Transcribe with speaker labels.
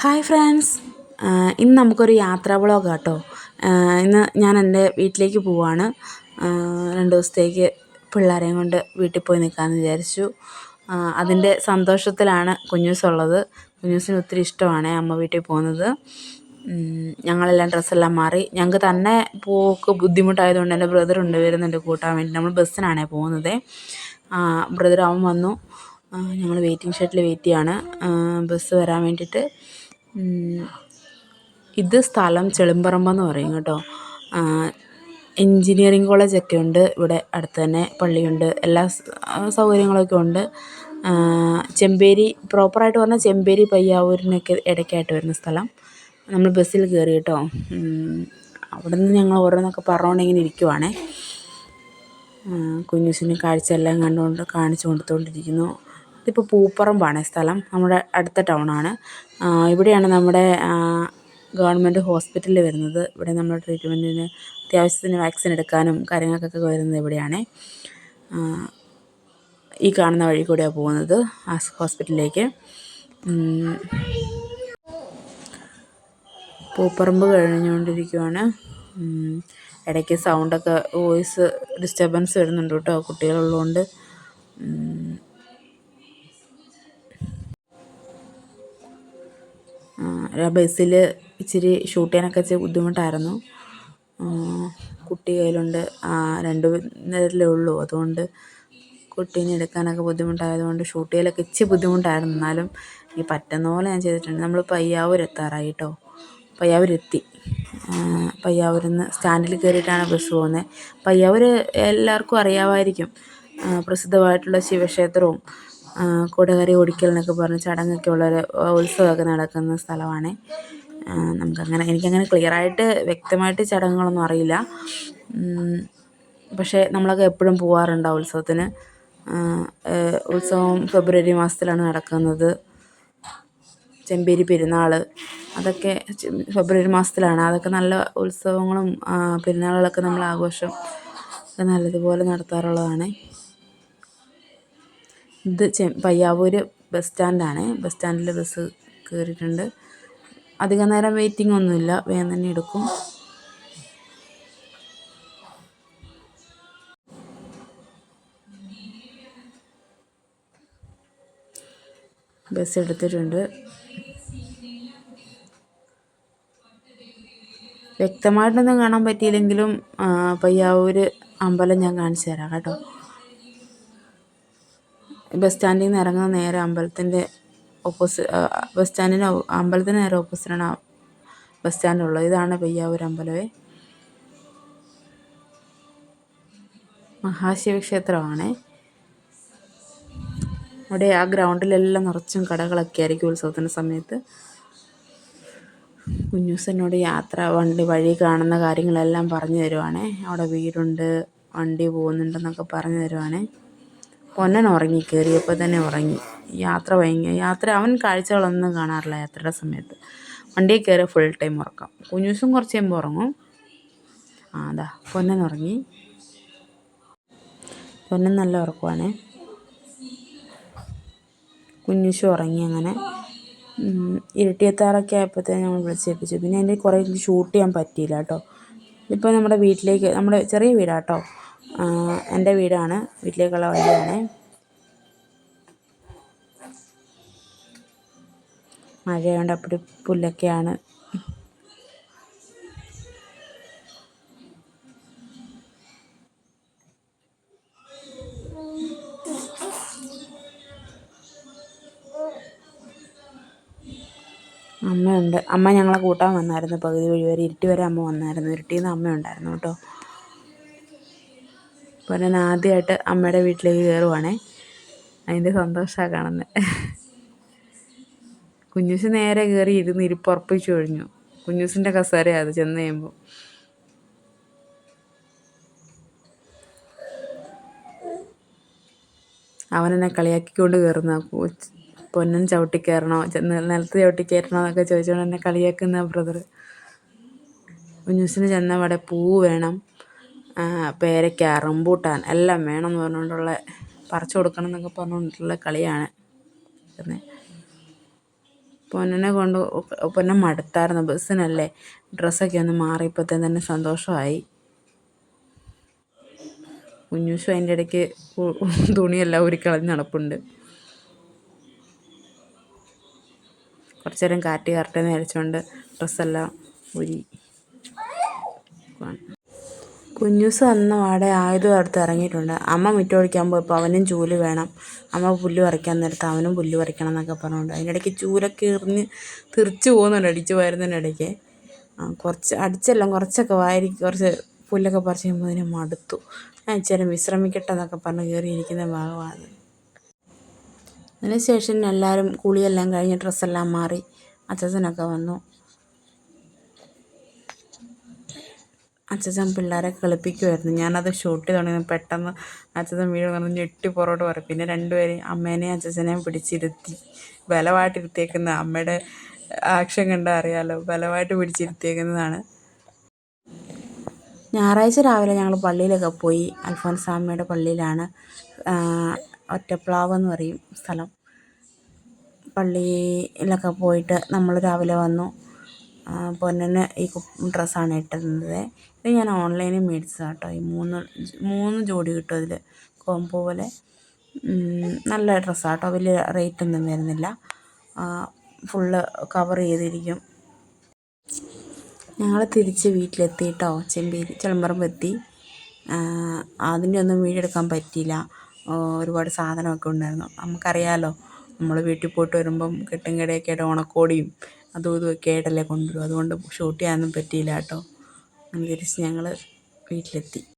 Speaker 1: Hi friends. ഇന്ന് നമുക്കൊരു യാത്രാ വ്ളോഗ് കേട്ടോ ഇന്ന് ഞാൻ എന്റെ വീട്ടിലേക്ക് പോവാണ്. രണ്ട് ദിവസത്തേക്ക് പിള്ളേരെയും കൊണ്ട് വീട്ടിൽ പോയി നിൽക്കാമെന്ന് വിചാരിച്ചു. അതിന്റെ സന്തോഷത്തിലാണ് കുഞ്ഞൂസുള്ളത്. കുഞ്ഞൂസിന് ഒത്തിരി ഇഷ്ടമാണ് അമ്മ വീട്ടിൽ പോകുന്നത്. ഞങ്ങളെല്ലാം ഡ്രസ്സെല്ലാം മാറി. ഞങ്ങൾക്ക് തന്നെ പോക്ക് ബുദ്ധിമുട്ടായതുകൊണ്ട് എന്റെ ബ്രദറുണ്ട് വരുന്നുണ്ട് കൂട്ടാൻ വേണ്ടി. നമ്മൾ ബസ്സിനാണേ പോകുന്നത്. ബ്രദർ അവൻ വന്നു. ഞങ്ങൾ വെയിറ്റിംഗ് ഷെഡിൽ വെയിറ്റ് ചെയ്യാണ്. ബസ് വരാൻ വേണ്ടിയിട്ട്. ഇത് സ്ഥലം ചെളിമ്പറമ്പെന്ന് പറയും കേട്ടോ. കോളേജ് കോളേജൊക്കെ ഉണ്ട്. ഇവിടെ അടുത്ത് തന്നെ പള്ളിയുണ്ട്. എല്ലാ സൗകര്യങ്ങളൊക്കെ ഉണ്ട്. ചെമ്പേരി പ്രോപ്പറായിട്ട് പറഞ്ഞാൽ ചെമ്പേരി പയ്യാവൂരിനൊക്കെ ഇടയ്ക്കായിട്ട് വരുന്ന സ്ഥലം. നമ്മൾ ബസ്സിൽ കയറി കേട്ടോ. അവിടെ നിന്ന് ഞങ്ങൾ ഓരോന്നൊക്കെ പറഞ്ഞുകൊണ്ട് ഇങ്ങനെ ഇരിക്കുവാണേ കാഴ്ച എല്ലാം കണ്ടുകൊണ്ട് കാണിച്ചു കൊടുത്തുകൊണ്ടിരിക്കുന്നു ഇതിപ്പോൾ പൂപ്പറമ്പാണ് സ്ഥലം. നമ്മുടെ അടുത്ത ടൗണാണ് ഇവിടെയാണ് നമ്മുടെ ഗവൺമെന്റ് ഹോസ്പിറ്റൽ വരുന്നത്. ഇവിടെ നമ്മൾ ട്രീറ്റ്മെന്റിന് അത്യാവശ്യത്തിന് വാക്സിൻ എടുക്കാനും കാര്യങ്ങൾക്കൊക്കെ വരുന്നത് ഇവിടെയാണ്. ഈ കാണുന്ന വഴി കൂടെയാണ് പോകുന്നത് ഹോസ്പിറ്റലിലേക്ക് പൂപ്പറമ്പ് കഴിഞ്ഞുകൊണ്ടിരിക്കുവാണ്. ഇടയ്ക്ക് സൗണ്ടൊക്കെ വോയിസ് ഡിസ്റ്റർബൻസ് വരുന്നുണ്ട് കേട്ടോ കുട്ടികളുള്ളതുകൊണ്ട് ബസ്സിൽ ഇച്ചിരി ഷൂട്ട് ചെയ്യാനൊക്കെ ഇച്ചിരി ബുദ്ധിമുട്ടായിരുന്നു. കുട്ടി കയ്യിലുണ്ട്. രണ്ട് നേരമല്ലേ ഉള്ളൂ. അതുകൊണ്ട് കുട്ടീനെ എടുക്കാനൊക്കെ ബുദ്ധിമുട്ടായതുകൊണ്ട് ഷൂട്ട് ചെയ്യലൊക്കെ ഇച്ചിരി ബുദ്ധിമുട്ടായിരുന്നു. എന്നാലും ഈ പറ്റുന്ന പോലെ ഞാൻ ചെയ്തിട്ടുണ്ട്. നമ്മൾ പയ്യാവൂർ എത്താറായി കേട്ടോ. പയ്യാവൂരെത്തി പയ്യാവൂരിൽ നിന്ന് സ്റ്റാൻഡിൽ കയറിയിട്ടാണ് ബസ് പോകുന്നത്. പയ്യാവൂർ എല്ലാവർക്കും അറിയാമായിരിക്കും. പ്രസിദ്ധമായിട്ടുള്ള ശിവക്ഷേത്രവും കുടകര ഓടിക്കൽ എന്നൊക്കെ പറഞ്ഞ് ചടങ്ങൊക്കെ ഉള്ളൊരു ഉത്സവമൊക്കെ നടക്കുന്ന സ്ഥലമാണ്. നമുക്കങ്ങനെ എനിക്കങ്ങനെ ക്ലിയറായിട്ട് വ്യക്തമായിട്ട് ചടങ്ങുകളൊന്നും അറിയില്ല. പക്ഷേ നമ്മളൊക്കെ എപ്പോഴും പോവാറുണ്ട് ആ ഉത്സവത്തിന്. ഉത്സവം ഫെബ്രുവരി മാസത്തിലാണ് നടക്കുന്നത്. ചെമ്പേരി പെരുന്നാൾ അതൊക്കെ ഫെബ്രുവരി മാസത്തിലാണ്. അതൊക്കെ നല്ല ഉത്സവങ്ങളും പെരുന്നാളുകളൊക്കെ നമ്മൾ ആഘോഷം നല്ലതുപോലെ നടത്താറുള്ളതാണ്. ഇത് പയ്യാവൂർ ബസ് സ്റ്റാൻഡാണ്. ബസ് സ്റ്റാൻഡിൽ ബസ് കയറിയിട്ടുണ്ട് അധികം നേരം വെയിറ്റിംഗ് ഒന്നുമില്ല. വേഗം തന്നെ എടുക്കും. ബസ് എടുത്തിട്ടുണ്ട്. വ്യക്തമായിട്ടൊന്നും കാണാൻ പറ്റിയില്ലെങ്കിലും പയ്യാവൂർ അമ്പലം ഞാൻ കാണിച്ചു തരാം കേട്ടോ. ബസ് സ്റ്റാൻഡിൽ നിന്ന് ഇറങ്ങുന്ന നേരെ അമ്പലത്തിന്റെ ഓപ്പോസിറ്റ് ബസ് സ്റ്റാൻഡിന് അമ്പലത്തിന് നേരെ ഓപ്പോസിറ്റാണ് ബസ് സ്റ്റാൻഡ് ഉള്ളത് ഇതാണ് പെയ്യാവൂർ അമ്പലമേ. മഹാശിവക്ഷേത്രമാണ്. അവിടെ ആ ഗ്രൗണ്ടിലെല്ലാം നിറച്ചും കടകളൊക്കെ ആയിരിക്കും ഉത്സവത്തിന്റെ സമയത്ത്. കുഞ്ഞൂസനോട് യാത്ര വണ്ടി വഴി കാണുന്ന കാര്യങ്ങളെല്ലാം പറഞ്ഞു തരുവാണേ. അവിടെ വീടുണ്ട് വണ്ടി പോകുന്നുണ്ടെന്നൊക്കെ പറഞ്ഞു തരുവാണേ. പൊന്നൻ ഉറങ്ങി കയറിയപ്പോൾ തന്നെ ഉറങ്ങി. യാത്ര ഭയങ്കര യാത്ര അവൻ കാഴ്ചകളൊന്നും കാണാറില്ല യാത്രയുടെ സമയത്ത്. വണ്ടിയിൽ കയറി ഫുൾ ടൈം ഉറക്കാം. കുഞ്ഞൂസും കുറച്ച് കഴിയുമ്പോൾ ഉറങ്ങും. ആ അതാ പൊന്നൻ ഉറങ്ങി. പൊന്നൻ നല്ല ഉറക്കുവാണ്. കുഞ്ഞുശു ഉറങ്ങി അങ്ങനെ. ഇരട്ടിയത്താറൊക്കെ ആയപ്പോഴത്തേന് ഞങ്ങൾ വിളിച്ചേൽപ്പിച്ചു പിന്നെ എന്റെ കുറേ ഷൂട്ട് ചെയ്യാൻ പറ്റിയില്ല കേട്ടോ. ഇപ്പോൾ നമ്മുടെ വീട്ടിലേക്ക് നമ്മുടെ ചെറിയ വീടാണ് കേട്ടോ. എന്റെ വീടാണ്. വീട്ടിലേക്കുള്ള വഴിയാണ്. മഴയുണ്ട് അപ്പടി പുല്ലൊക്കെയാണ്. അമ്മയുണ്ട്. അമ്മ ഞങ്ങളെ കൂട്ടാൻ വന്നായിരുന്നു. പകുതി വഴി വരെ ഇരുട്ടി വരെ അമ്മ വന്നായിരുന്നു. ഇരുട്ടിയിൽ നിന്ന് അമ്മ ഉണ്ടായിരുന്നു കേട്ടോ. അപ്പോൾ ഞാൻ ആദ്യമായിട്ട് അമ്മയുടെ വീട്ടിലേക്ക് കയറുവാണേ അതിന്റെ സന്തോഷമാണ് കാണുന്നത് കുഞ്ഞൂസ് നേരെ കയറി ഇരുന്ന് ഇരിപ്പുറപ്പിച്ചു കഴിഞ്ഞു. കുഞ്ഞൂസിന്റെ കസേരയാണ് അത് ചെന്ന് കഴിയുമ്പോൾ അവനെന്നെ കളിയാക്കിക്കൊണ്ട് കയറുന്ന പൊന്നൻ ചവിട്ടി കയറണോ നിലത്ത് ചവിട്ടി കയറണോ എന്നൊക്കെ ചോദിച്ചുകൊണ്ട് എന്നെ കളിയാക്കുന്ന ബ്രദർ കുഞ്ഞൂസിന് ചെന്ന അവിടെ പൂ വേണം. പേരയ്ക്ക റംബൂട്ടാൻ എല്ലാം വേണം എന്ന് പറഞ്ഞുകൊണ്ടുള്ള പറിച്ചു കൊടുക്കണം എന്നൊക്കെ പറഞ്ഞുകൊണ്ടുള്ള കളിയാണ് പൊന്നനെ കൊണ്ട് പൊന്നെ മടുത്തായിരുന്നു. ബസ്സിനല്ലേ ഡ്രസ്സൊക്കെ ഒന്ന് മാറിയപ്പോഴത്തേ തന്നെ സന്തോഷമായി. കുഞ്ഞുശു അതിന്റെ ഇടയ്ക്ക് തുണിയെല്ലാം ഉരുക്കളഞ്ഞ് നടപ്പുണ്ട്. കുറച്ചു നേരം കാറ്റ് കറക്റ്റ് നേരിച്ചുകൊണ്ട് ഡ്രസ്സെല്ലാം ഊരി കുഞ്ഞൂസ് വന്ന വാടെ ആയുധം അടുത്ത് ഇറങ്ങിയിട്ടുണ്ട്. അമ്മ മിറ്റോടിക്കാൻ പോയപ്പോൾ അവനും ചൂൽ വേണം. അമ്മ പുല്ല് പറിക്കാൻ നേരത്ത് അവനും പുല്ല് പറിക്കണം എന്നൊക്കെ പറഞ്ഞുകൊണ്ട് അതിനിടയ്ക്ക് ചൂലൊക്കെ എറിഞ്ഞ് തിരിച്ചു പോകുന്നുണ്ട് അടിച്ചു വരുന്നതിനിടയ്ക്ക് കുറച്ച് അടിച്ചെല്ലാം കുറച്ചൊക്കെ വാരി കുറച്ച് പുല്ലൊക്കെ പറിച്ച് കഴിയുമ്പോൾ അതിനെ മടുത്തു. ഞാൻ വിശ്രമിക്കട്ടെ എന്നൊക്കെ പറഞ്ഞ് കയറിയിരിക്കുന്ന ഭാഗമാണ്. അതിനുശേഷം എല്ലാവരും കുളിയെല്ലാം കഴിഞ്ഞ് ഡ്രസ്സെല്ലാം മാറി അച്ഛനൊക്കെ വന്നു. അച്ഛൻ പിള്ളേരെ കളിപ്പിക്കുമായിരുന്നു ഞാനത് ഷൂട്ട് ചെയ്ത് തുടങ്ങി. പെട്ടെന്ന് അച്ഛൻ വീട് വന്ന് ഞെട്ടി പുറകോട്ട് പറയും. പിന്നെ രണ്ടുപേരെയും അമ്മേനെയും അച്ഛനെയും പിടിച്ചിരുത്തി. ബലമായിട്ട് ഇരുത്തിയേക്കുന്ന അമ്മയുടെ ആക്ഷൻ കണ്ടാൽ അറിയാമല്ലോ ബലമായിട്ട് പിടിച്ചിരുത്തിയേക്കുന്നതാണ്. ഞായറാഴ്ച രാവിലെ ഞങ്ങൾ പള്ളിയിലൊക്കെ പോയി. അൽഫോൻസാമ്മയുടെ പള്ളിയിലാണ് ഒറ്റപ്ലാവ് എന്ന് പറയും സ്ഥലം. പള്ളിയിലൊക്കെ പോയിട്ട് നമ്മൾ രാവിലെ വന്നു. പൊന്നിന് ഈ ഡ്രസ്സാണ് ഇട്ടിരുന്നത്. ഇത് ഞാൻ ഓൺലൈനിൽ മേടിച്ചതാണ് കേട്ടോ. ഈ മൂന്ന് മൂന്ന് ജോഡി കിട്ടും അതിൽ കോംബോ പോലെ. നല്ല ഡ്രസ്സാണ് കേട്ടോ. വലിയ റേറ്റൊന്നും വരുന്നില്ല. ഫുള്ള് കവർ ചെയ്തിരിക്കും. ഞങ്ങൾ തിരിച്ച് വീട്ടിലെത്തി കേട്ടോ ചെമ്പേരി ചിലമ്പറമ്പ് എത്തി. അതിന്റെ ഒന്നും വീടെടുക്കാൻ പറ്റിയില്ല. ഒരുപാട് സാധനമൊക്കെ ഉണ്ടായിരുന്നു. നമുക്കറിയാമല്ലോ നമ്മൾ വീട്ടിൽ പോയിട്ട് വരുമ്പം കെട്ടും കിടയൊക്കെ ആയിട്ട് ഓണക്കോടിയും അതും ഇതും ഒക്കെ ആയിട്ടല്ലേ കൊണ്ടുവരും അതുകൊണ്ട് ഷൂട്ട് ചെയ്യാനൊന്നും പറ്റിയില്ല കേട്ടോ. തിരിച്ച് ഞങ്ങൾ വീട്ടിലെത്തി.